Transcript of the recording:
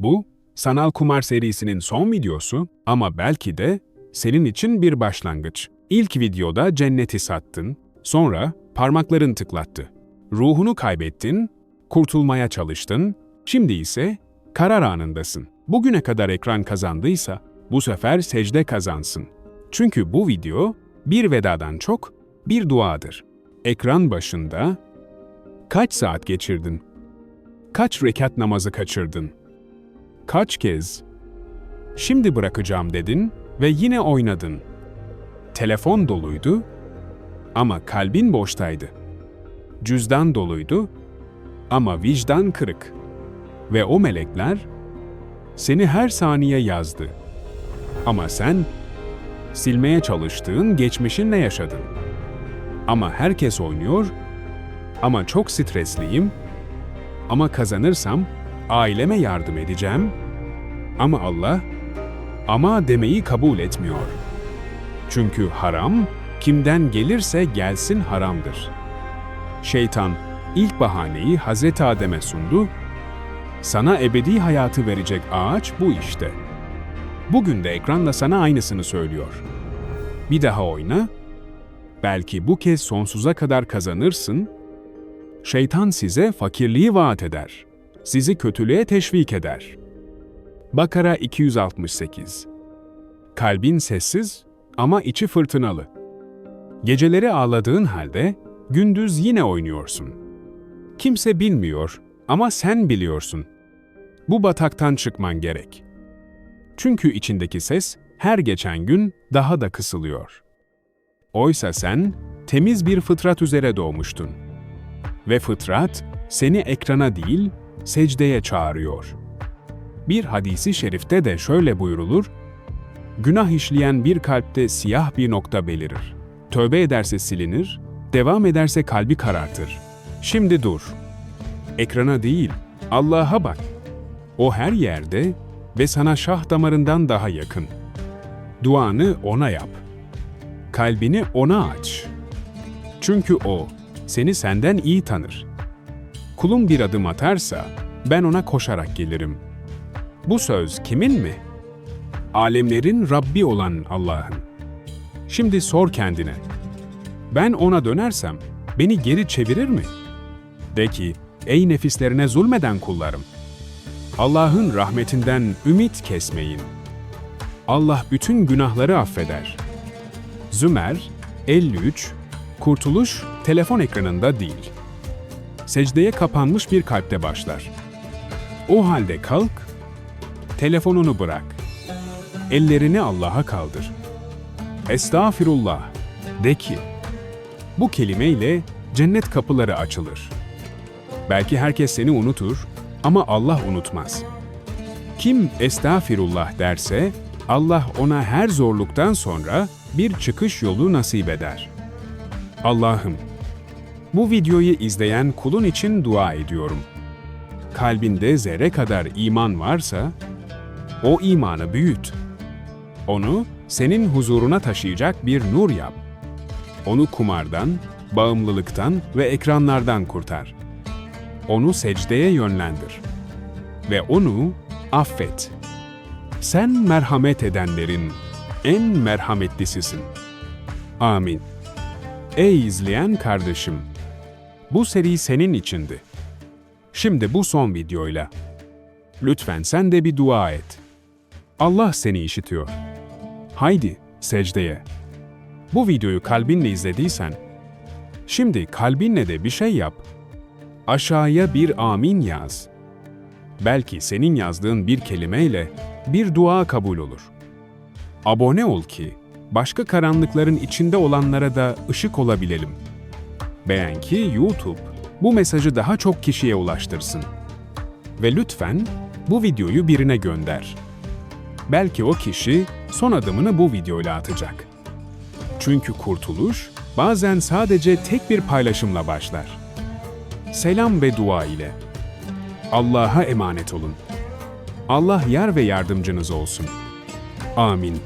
Bu, sanal kumar serisinin son videosu ama belki de senin için bir başlangıç. İlk videoda cenneti sattın, sonra parmakların tıklattı. Ruhunu kaybettin, kurtulmaya çalıştın, şimdi ise karar anındasın. Bugüne kadar ekran kazandıysa bu sefer secde kazansın. Çünkü bu video bir vedadan çok bir duadır. Ekran başında kaç saat geçirdin? Kaç rekat namazı kaçırdın? Kaç kez şimdi bırakacağım dedin ve yine oynadın. Telefon doluydu ama kalbin boştaydı. Cüzdan doluydu ama vicdan kırık. Ve o melekler seni her saniye yazdı. Ama sen silmeye çalıştığın geçmişinle yaşadın. Ama herkes oynuyor ama çok stresliyim ama kazanırsam aileme yardım edeceğim ama Allah ama demeyi kabul etmiyor. Çünkü haram kimden gelirse gelsin haramdır. Şeytan ilk bahaneyi Hazreti Adem'e sundu. Sana ebedi hayatı verecek ağaç bu işte. Bugün de ekranla sana aynısını söylüyor. Bir daha oyna. Belki bu kez sonsuza kadar kazanırsın. Şeytan size fakirliği vaat eder. Sizi kötülüğe teşvik eder. Bakara 268 Kalbin sessiz ama içi fırtınalı. Geceleri ağladığın halde gündüz yine oynuyorsun. Kimse bilmiyor ama sen biliyorsun. Bu bataktan çıkman gerek. Çünkü içindeki ses her geçen gün daha da kısılıyor. Oysa sen temiz bir fıtrat üzere doğmuştun. Ve fıtrat seni ekrana değil, secdeye çağırıyor. Bir hadisi şerifte de şöyle buyrulur, Günah işleyen bir kalpte siyah bir nokta belirir. Tövbe ederse silinir, devam ederse kalbi karartır. Şimdi dur. Ekrana değil, Allah'a bak. O her yerde ve sana şah damarından daha yakın. Duanı ona yap. Kalbini ona aç. Çünkü o seni senden iyi tanır. Kulum bir adım atarsa ben ona koşarak gelirim. Bu söz kimin mi? Alemlerin Rabbi olan Allah'ın. Şimdi sor kendine. Ben ona dönersem beni geri çevirir mi? De ki, ey nefislerine zulmeden kullarım. Allah'ın rahmetinden ümit kesmeyin. Allah bütün günahları affeder. Zümer 53 Kurtuluş telefon ekranında değil. Secdeye kapanmış bir kalpte başlar. O halde kalk, telefonunu bırak. Ellerini Allah'a kaldır. Estağfirullah de ki, bu kelimeyle cennet kapıları açılır. Belki herkes seni unutur ama Allah unutmaz. Kim estağfirullah derse Allah ona her zorluktan sonra bir çıkış yolu nasip eder. Allah'ım, bu videoyu izleyen kulun için dua ediyorum. Kalbinde zerre kadar iman varsa, o imanı büyüt. Onu senin huzuruna taşıyacak bir nur yap. Onu kumardan, bağımlılıktan ve ekranlardan kurtar. Onu secdeye yönlendir. Ve onu affet. Sen merhamet edenlerin en merhametlisisin. Amin. Ey izleyen kardeşim, bu seri senin içindi. Şimdi bu son videoyla. Lütfen sen de bir dua et. Allah seni işitiyor. Haydi secdeye. Bu videoyu kalbinle izlediysen, şimdi kalbinle de bir şey yap. Aşağıya bir amin yaz. Belki senin yazdığın bir kelimeyle bir dua kabul olur. Abone ol ki başka karanlıkların içinde olanlara da ışık olabilelim. Beğen ki YouTube bu mesajı daha çok kişiye ulaştırsın. Ve lütfen bu videoyu birine gönder. Belki o kişi son adımını bu videoyla atacak. Çünkü kurtuluş bazen sadece tek bir paylaşımla başlar. Selam ve dua ile. Allah'a emanet olun. Allah yar ve yardımcınız olsun. Amin.